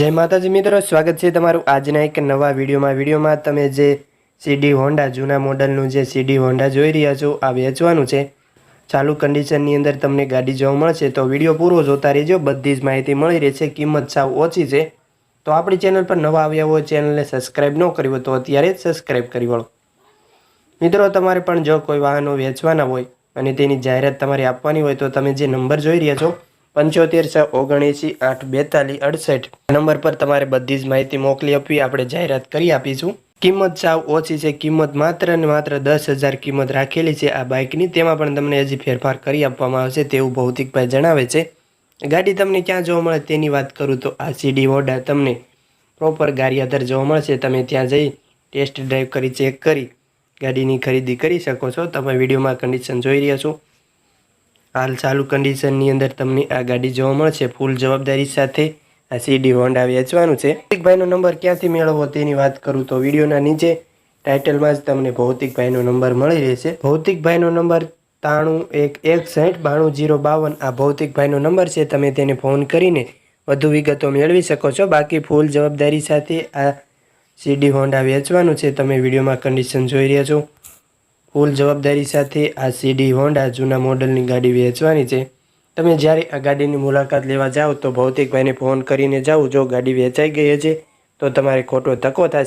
જય માતાજી મિત્રો, સ્વાગત છે તમારું આજના એક નવા વિડીયોમાં. વિડીયોમાં તમે જે સીડી હોન્ડા જૂના મોડલનું જે સીડી હોન્ડા જોઈ રહ્યા છો, આ વેચવાનું છે. ચાલુ કન્ડિશનની અંદર તમને ગાડી જોવા મળશે, તો વીડિયો પૂરો જોતા રહેજો. બધી જ માહિતી મળી રહેશે, કિંમત સાવ ઓછી છે. તો આપણી ચેનલ પર નવા આવ્યા હોય, ચેનલને સબસ્ક્રાઈબ ન કરી તો અત્યારે જ સબસ્ક્રાઈબ કરી વળો. મિત્રો, તમારે પણ જો કોઈ વાહનો વેચવાના હોય અને તેની જાહેરાત તમારે આપવાની હોય, તો તમે જે નંબર જોઈ રહ્યા છો પંચોતેર છ ઓગણએંસી આઠ બેતાલીસ અડસઠ નંબર પર તમારે બધી જ માહિતી મોકલી આપવી. આપણે જાહેરાત કરી આપીશું. કિંમત સાવ ઓછી છે. કિંમત માત્ર ને માત્ર દસ હજાર કિંમત રાખેલી છે. આ બાઇકની તેમાં પણ તમને હજી ફેરફાર કરી આપવામાં આવશે તેવું ભૌતિકભાઈ જણાવે છે. ગાડી તમને ક્યાં જોવા મળે તેની વાત કરું તો આ સીડી ઓડા તમને પ્રોપર ગારિયાધર જોવા મળશે. તમે ત્યાં જઈ ટેસ્ટ ડ્રાઈવ કરી ચેક કરી ગાડીની ખરીદી કરી શકો છો. તમે વિડીયોમાં કન્ડિશન જોઈ રહ્યા છો. હાલ ચાલુ કન્ડિશનની અંદર તમને આ ગાડી જોવા મળશે. ફૂલ જવાબદારી સાથે આ સીડી હોન્ડા વેચવાનું છે. ભૌતિકભાઈનો નંબર ક્યાંથી મેળવવો તેની વાત કરું તો વિડીયોના નીચે ટાઇટલમાં જ તમને ભૌતિકભાઈનો નંબર મળી રહેશે. ભૌતિકભાઈનો નંબર ત્રાણું એક એકસઠ બાણું જીરો બાવન આ ભૌતિકભાઈનો નંબર છે. તમે તેને ફોન કરીને વધુ વિગતો મેળવી શકો છો. બાકી ફૂલ જવાબદારી સાથે આ સીડી હોન્ડા વેચવાનું છે. તમે વિડીયોમાં કન્ડિશન જોઈ રહ્યા છો. ફૂલ જવાબદારી સાથે આ સીડી હોન્ડા જૂના મોડલની ગાડી વેચવાની છે. તમે જ્યારે આ ગાડીની મુલાકાત લેવા જાઓ તો ભૌતિકભાઈને ફોન કરીને જાઓ. જો ગાડી વેચાઈ ગઈ છે તો તમારે ખોટો ધક્કો થશે.